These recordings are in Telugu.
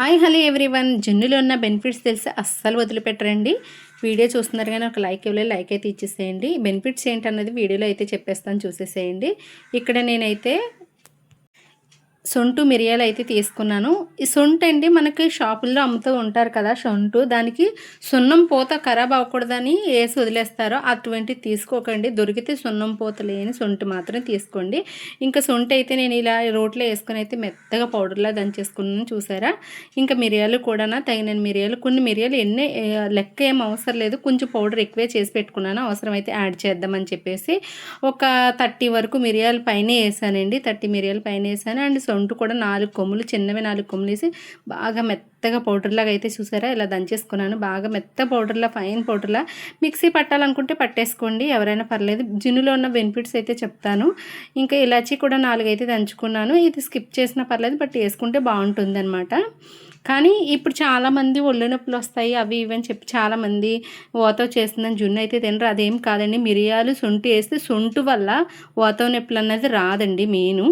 Hi hello everyone. జున్నులో ఉన్న బెనిఫిట్స్ తెలిసి అస్సలు వదిలిపెట్టరండి. వీడియో చూస్తున్నారు కానీ ఒక లైక్ ఇవ్వలేదు లైక్ అయితే ఇచ్చేసేయండి. బెనిఫిట్స్ ఏంటన్నది వీడియోలో అయితే చెప్పేస్తాను చూసేసేయండి. ఇక్కడ నేనైతే సొంటు మిరియాలు అయితే తీసుకున్నాను. ఈ సొంటు అండి మనకి షాపుల్లో అమ్ముతూ ఉంటారు కదా సొంటు. దానికి సున్నం పూత ఖరాబ్ అవ్వకూడదని వేసి వదిలేస్తారో అటువంటి తీసుకోకండి. దొరికితే సున్నం పూత లేని సొంటు మాత్రం తీసుకోండి. ఇంకా సొంటు అయితే నేను ఇలా రోట్లో వేసుకుని అయితే మెత్తగా పౌడర్లా దంచేసుకున్నాను. చూసారా? ఇంకా మిరియాలు కూడా తగిన మిరియాలు కొన్ని మిరియాలు ఎన్ని లెక్క ఏం అవసరం లేదు. కొంచెం పౌడర్ ఎక్కువే చేసి పెట్టుకున్నాను. అవసరమైతే యాడ్ చేద్దామని చెప్పేసి ఒక థర్టీ వరకు మిరియాలు పైన వేసానండి. థర్టీ మిరియాలు పైన వేసాను. అండ్ సొంటు కూడా నాలుగు కొమ్ములు చిన్నవి నాలుగు కొమ్ములు వేసి బాగా మెత్తగా పౌడర్లాగా అయితే చూసారా? ఇలా దంచేసుకున్నాను. బాగా మెత్త పౌడర్లా ఫైన్ పౌడర్లా మిక్సీ పట్టాలనుకుంటే పట్టేసుకోండి. ఎవరైనా పర్లేదు. జిన్నులో ఉన్న బెనిఫిట్స్ అయితే చెప్తాను. ఇంకా ఇలాచీ కూడా నాలుగైతే దంచుకున్నాను. ఇది స్కిప్ చేసినా పర్లేదు బట్ వేసుకుంటే బాగుంటుంది అనమాట కానీ ఇప్పుడు చాలామంది ఒళ్ళు నొప్పులు వస్తాయి అవి ఇవి అని చెప్పి చాలామంది ఓతో చేస్తుందని జున్ను అయితే తినరు. అదేం కాదండి. మిరియాలు సొంటు వేస్తే సొంటు వల్ల ఓతో నొప్పులు అన్నది రాదండి మెయిన్.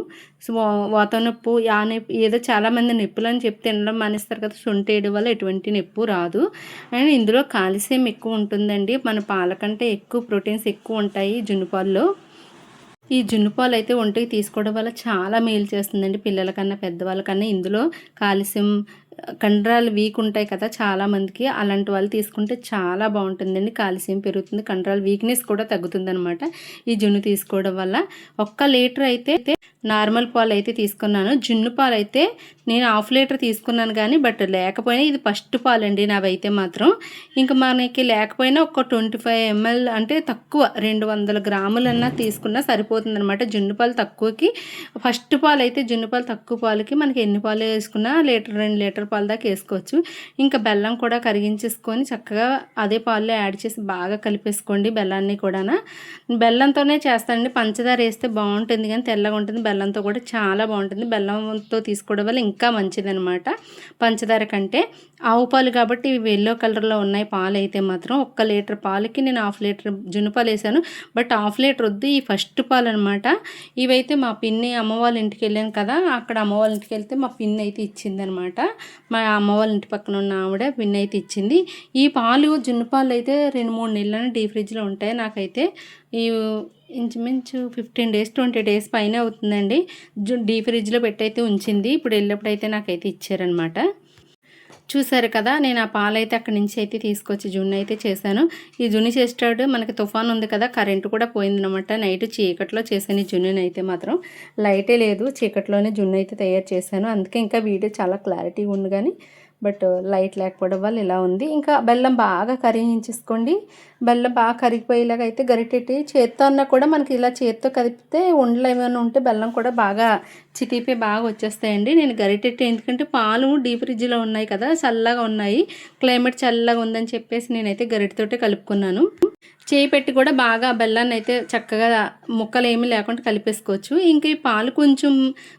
ఓతో నొప్పు ఆ నొప్పి ఏదో చాలామంది నొప్పులు అని చెప్పి తినడం మానేస్తారు కదా. సొంటు వేయడం వల్ల ఎటువంటి నొప్పు రాదు. అండ్ ఇందులో కాల్షియం ఎక్కువ ఉంటుందండి. మన పాల కంటే ఎక్కువ ప్రోటీన్స్ ఎక్కువ ఉంటాయి జున్నుపాల్లో. ఈ జున్ను పాలు అయితే ఒంటికి తీసుకోవడం వల్ల చాలా మేలు చేస్తుందండి పిల్లలకన్నా పెద్దవాళ్ళకన్నా. ఇందులో కాల్షియం కండరాలు వీక్ ఉంటాయి కదా చాలామందికి అలాంటి వాళ్ళు తీసుకుంటే చాలా బాగుంటుందండి. కాల్షియం పెరుగుతుంది. కండరాలు వీక్నెస్ కూడా తగ్గుతుంది అనమాట ఈ జున్ను తీసుకోవడం వల్ల ఒక్క లీటర్ అయితే నార్మల్ పాలు అయితే తీసుకున్నాను. జున్ను పాలు అయితే నేను హాఫ్ లీటర్ తీసుకున్నాను కానీ బట్ లేకపోయినా ఇది ఫస్ట్ పాలండి నావైతే మాత్రం. ఇంకా మనకి లేకపోయినా ఒక ట్వంటీ ఫైవ్ ఎంఎల్ అంటే తక్కువ రెండు వందల గ్రాములన్నా తీసుకున్నా సరిపోతుంది అనమాట జున్ను పాలు తక్కువకి. ఫస్ట్ పాలు అయితే జున్ను పాలు తక్కువ పాలకి మనకి ఎన్ని పాలు వేసుకున్నా లీటర్ రెండు లీటర్ పాలు దాకా వేసుకోవచ్చు. ఇంకా బెల్లం కూడా కరిగించేసుకొని చక్కగా అదే పాల్లో యాడ్ చేసి బాగా కలిపేసుకోండి బెల్లాన్ని కూడా బెల్లంతోనే చేస్తానండి. పంచదార వేస్తే బాగుంటుంది కానీ తెల్లగా ఉంటుంది. బెల్లంతో కూడా చాలా బాగుంటుంది. బెల్లంతో తీసుకోవడం వల్ల ఇంకా మంచిదనమాట పంచదార కంటే. ఆవు పాలు కాబట్టి ఇవి ఎల్లో కలర్లో ఉన్నాయి పాలు అయితే మాత్రం. ఒక్క లీటర్ పాలకి నేను హాఫ్ లీటర్ జునుపాలు వేసాను. బట్ హాఫ్ లీటర్ వద్దు ఈ ఫస్ట్ పాలు అనమాట ఇవైతే మా పిన్ని అమ్మ వాళ్ళ ఇంటికి వెళ్ళాను కదా అక్కడ అమ్మ వాళ్ళ ఇంటికి వెళ్తే మా పిన్ని అయితే ఇచ్చిందనమాట మా అమ్మ వాళ్ళ ఇంటి పక్కన ఉన్న ఆవిడ విన్ అయితే ఇచ్చింది ఈ పాలు జున్ను పాలు అయితే రెండు మూడు నెలలని డీ ఫ్రిడ్జ్లో ఉంటాయి. నాకైతే ఈ ఇంచుమించు ఫిఫ్టీన్ డేస్ ట్వంటీ డేస్ పైన అవుతుందండి. డీ ఫ్రిడ్జ్లో పెట్టయితే ఉంచింది. ఇప్పుడు వెళ్ళినప్పుడు అయితే నాకైతే ఇచ్చారనమాట చూసారు కదా నేను ఆ పాలైతే అక్కడి నుంచి అయితే తీసుకొచ్చి జున్ను అయితే చేశాను. ఈ జున్ను చేసేటాడు మనకి తుఫాన్ ఉంది కదా కరెంటు కూడా పోయిందనమాట నైట్ చీకట్లో చేశాను ఈ జున్నుని అయితే మాత్రం లైటే లేదు. చీకట్లోనే జున్ను అయితే తయారు చేశాను. అందుకే ఇంకా వీడియో చాలా క్లారిటీగా ఉంది కానీ బట్ లైట్ లేకపోవడం వల్ల ఇలా ఉంది. ఇంకా బెల్లం బాగా కరిగించేసుకోండి. బెల్లం బాగా కరిగిపోయేలాగా అయితే గరిటెట్టి చేత్తో అన్నా కూడా మనకి ఇలా చేత్తో కదిపితే ఉండలు ఏమైనా ఉంటే బెల్లం కూడా బాగా చిటిపి బాగా వచ్చేస్తాయండి. నేను గరిటెట్టి ఎందుకంటే పాలు డీ ఫ్రిడ్జ్లో ఉన్నాయి కదా చల్లగా ఉన్నాయి. క్లైమేట్ చల్లగా ఉందని చెప్పేసి నేనైతే గరిటెతోటే కలుపుకున్నాను. చేయి పెట్టి కూడా బాగా బెల్లాన్ని అయితే చక్కగా ముక్కలు ఏమీ లేకుండా కలిపేసుకోవచ్చు. ఇంకా ఈ పాలు కొంచెం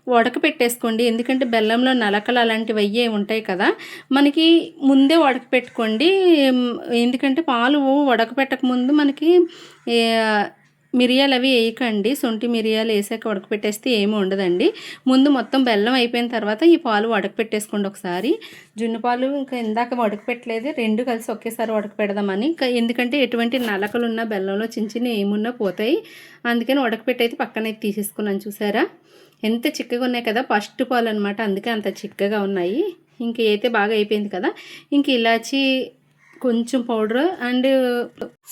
ఉడక పెట్టేసుకోండి. ఎందుకంటే బెల్లంలో నలకలు అలాంటివి అయ్యే ఉంటాయి కదా. మనకి ముందే ఉడక పెట్టుకోండి. ఎందుకంటే పాలు ఉడకపెట్టక ముందు మనకి మిరియాలు అవి వేయకండి. సొంటి మిరియాలు వేసాక ఉడకపెట్టేస్తే ఏమి ఉండదండి. ముందు మొత్తం బెల్లం అయిపోయిన తర్వాత ఈ పాలు ఉడకపెట్టేసుకోండి ఒకసారి. జున్ను పాలు ఇంకా ఇందాక ఉడకపెట్టలేదు రెండు కలిసి ఒకేసారి ఉడకపెడదామని ఎందుకంటే ఎటువంటి నలకలు ఉన్న బెల్లంలో చిన్న చిన్న ఏమున్నా పోతాయి. అందుకని ఉడకపెట్టయితే పక్కనైతే పక్కన తీసేసుకున్నాను. చూసారా? ఎంత చిక్కగా ఉన్నాయి కదా ఫస్ట్ పాలు అనమాట అందుకే అంత చిక్కగా ఉన్నాయి. ఇంక అయితే బాగా అయిపోయింది కదా. ఇంక ఇలాచి కొంచెం పౌడర్ అండ్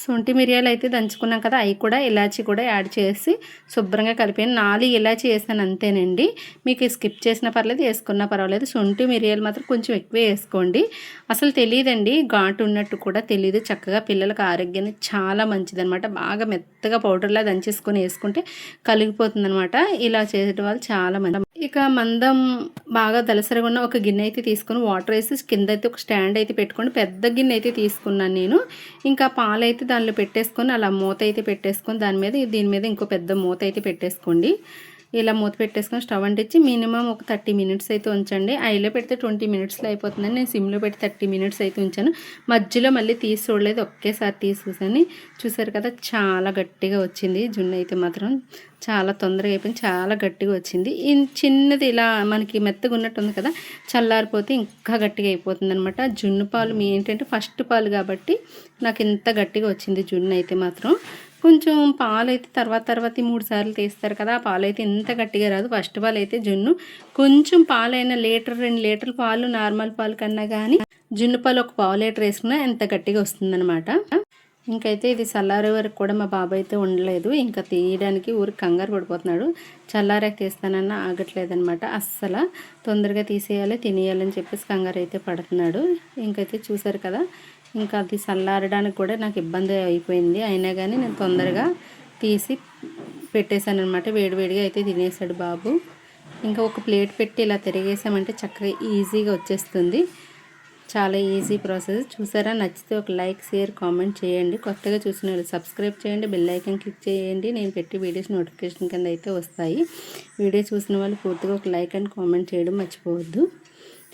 శొంఠి మిరియాలు అయితే దంచుకున్నాం కదా అవి కూడా ఇలాచి కూడా యాడ్ చేసి శుభ్రంగా కలిపాను నాలుగు ఇలాచి వేసాను అంతేనండి. మీకు స్కిప్ చేసినా పర్లేదు వేసుకున్నా పర్వాలేదు. శొంఠి మిరియాలు మాత్రం కొంచెం ఎక్కువ వేసుకోండి. అసలు తెలియదండి ఘాటు ఉన్నట్టు కూడా తెలియదు చక్కగా పిల్లలకు ఆరోగ్యానికి చాలా మంచిదనమాట బాగా మెత్తగా పౌడర్లా దంచేసుకొని వేసుకుంటే కలిగిపోతుందనమాట ఇలా చేసేట వాళ్ళు చాలా మంది ఇక మందం బాగా దలసరిగా ఉన్న ఒక గిన్నె అయితే తీసుకొని వాటర్ వేసి కింద అయితే ఒక స్టాండ్ అయితే పెట్టుకొని పెద్ద గిన్నె అయితే తీసుకున్నాను నేను. ఇంకా పాలు అయితే దానిలో పెట్టేసుకొని అలా మూత అయితే పెట్టేసుకొని దాని మీద దీని మీద ఇంకో పెద్ద మూత అయితే పెట్టేసుకోండి. ఇలా మూత పెట్టేసుకొని స్టవ్ అంటించి మినిమం ఒక థర్టీ మినిట్స్ అయితే ఉంచండి. ఐలో పెడితే ట్వంటీ మినిట్స్లో అయిపోతుందని నేను సిమ్లో పెట్టి థర్టీ మినిట్స్ అయితే ఉంచాను. మధ్యలో మళ్ళీ తీసి చూడలేదు ఒకేసారి తీసి చూసాను చూసారు కదా చాలా గట్టిగా వచ్చింది జున్ను అయితే మాత్రం. చాలా తొందరగా అయిపోయింది చాలా గట్టిగా వచ్చింది. ఈ చిన్నది ఇలా మనకి మెత్తగా ఉన్నట్టు ఉంది కదా చల్లారిపోతే ఇంకా గట్టిగా అయిపోతుంది అనమాట జున్ను పాలు మీ ఏంటంటే ఫస్ట్ పాలు కాబట్టి నాకు ఇంత గట్టిగా వచ్చింది జున్ను అయితే మాత్రం. కొంచెం పాలు అయితే తర్వాత తర్వాత మూడు సార్లు తీస్తారు కదా ఆ పాలు అయితే ఎంత గట్టిగా రాదు. ఫస్ట్ పాలు అయితే జున్ను. కొంచెం పాలైనా లీటర్ రెండు లీటర్ల పాలు నార్మల్ పాలు కన్నా కానీ జున్ను పాలు ఒక పావు లీటర్ వేసుకున్నా ఎంత గట్టిగా వస్తుందన్నమాట. ఇంకైతే ఇది చల్లారే వరకు కూడా మా బాబాయ్ అయితే ఉండలేదు. ఇంకా తీయడానికి ఊరికి కంగారు పడిపోతున్నాడు. చల్లారాక తీస్తానన్నా ఆగట్లేదనమాట అస్సలు తొందరగా తీసేయాలి తినేయాలని చెప్పేసి కంగారు అయితే పడుతున్నాడు. ఇంకైతే చూసారు కదా ఇంకా అది చల్లారడానికి కూడా నాకు ఇబ్బంది అయిపోయింది. అయినా కానీ నేను తొందరగా తీసి పెట్టేశాను అనమాట వేడివేడిగా అయితే తినేసాడు బాబు. ఇంకా ఒక ప్లేట్ పెట్టి ఇలా తిరిగేసామంటే చక్కగా ఈజీగా వచ్చేస్తుంది. చాలా ఈజీ ప్రాసెస్ చూసారా? నచ్చితే ఒక లైక్ షేర్ కామెంట్ చేయండి. కొత్తగా చూసిన వాళ్ళు సబ్స్క్రైబ్ చేయండి. బెల్ ఐకన్ క్లిక్ చేయండి. నేను పెట్టి వీడియోస్ నోటిఫికేషన్ కింద అయితే వస్తాయి. వీడియో చూసిన వాళ్ళు పూర్తిగా ఒక లైక్ అండ్ కామెంట్ చేయడం మర్చిపోవద్దు.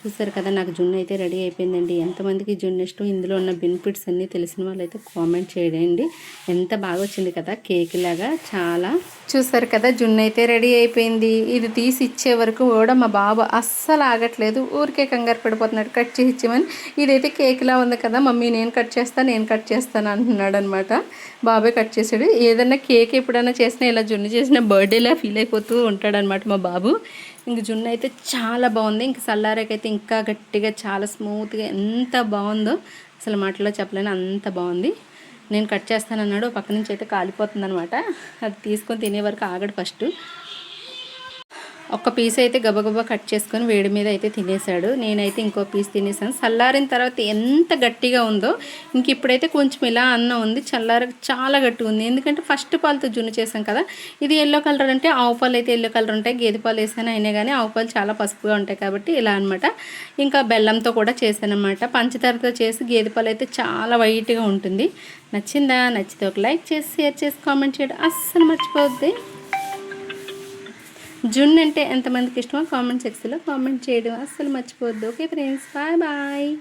చూసారు కదా నాకు జున్ను అయితే రెడీ అయిపోయిందండి. ఎంతమందికి జున్ను ఇష్టం? ఇందులో ఉన్న బెనిఫిట్స్ అన్నీ తెలిసిన వాళ్ళు అయితే కామెంట్ చేయండి. ఎంత బాగా వచ్చింది కదా కేక్ లాగా చాలా. చూసారు కదా జున్ను అయితే రెడీ అయిపోయింది. ఇది తీసి ఇచ్చే వరకు కూడా మా బాబు అస్సలు ఆగట్లేదు. ఊరికే కంగారు పడిపోతున్నాడు. కట్ చేసి ఇచ్చేమని ఇదైతే కేక్లా ఉంది కదా మమ్మీ నేను కట్ చేస్తాను నేను కట్ చేస్తాను అంటున్నాడు అనమాట బాబాయ్ కట్ చేసాడు. ఏదన్నా కేక్ ఎప్పుడైనా చేసినా ఇలా జున్ను చేసిన బర్త్డేలా ఫీల్ అయిపోతూ ఉంటాడనమాట మా బాబు. ఇంక జున్ను అయితే చాలా బాగుంది. ఇంక సల్లారకైతే ఇంకా గట్టిగా చాలా స్మూత్గా ఎంత బాగుందో అసలు మాటలో చెప్పలేను అంత బాగుంది. నేను కట్ చేస్తానన్నాడు పక్క నుంచి అయితే కాలిపోతుంది అనమాట అది తీసుకొని తినే వరకు ఆగడు ఫస్ట్. ఒక పీస్ అయితే గబగబా కట్ చేసుకొని వేడి మీద అయితే తినేసాడు నేనైతే ఇంకో పీస్ తినేసాను చల్లారిన తర్వాత ఎంత గట్టిగా ఉందో ఇంక ఇప్పుడైతే కొంచెం ఇలా అన్నం ఉంది. చల్లార చాలా గట్టిగా ఉంది. ఎందుకంటే ఫస్ట్ పాలతో జున్ను చేసాం కదా. ఇది ఎల్లో కలర్ అంటే ఆవు పాలు అయితే ఎల్లో కలర్ ఉంటాయి. గేదె పాలు వేసాను అయినా కానీ ఆవు పాలు చాలా పసుపుగా ఉంటాయి కాబట్టి ఇలా అనమాట ఇంకా బెల్లంతో కూడా చేశాను అనమాట పంచదారతో చేసి గేదె పాలు అయితే చాలా వైట్గా ఉంటుంది. నచ్చిందా? నచ్చితే ఒక లైక్ చేసి షేర్ చేసి కామెంట్ చేయడం అస్సలు మర్చిపోద్ది జున్ అంటే ఎంతమందికి ఇష్టమో కామెంట్ సెక్షన్లో కామెంట్ చేయడం అస్సలు మర్చిపోవద్దు. Okay friends bye bye.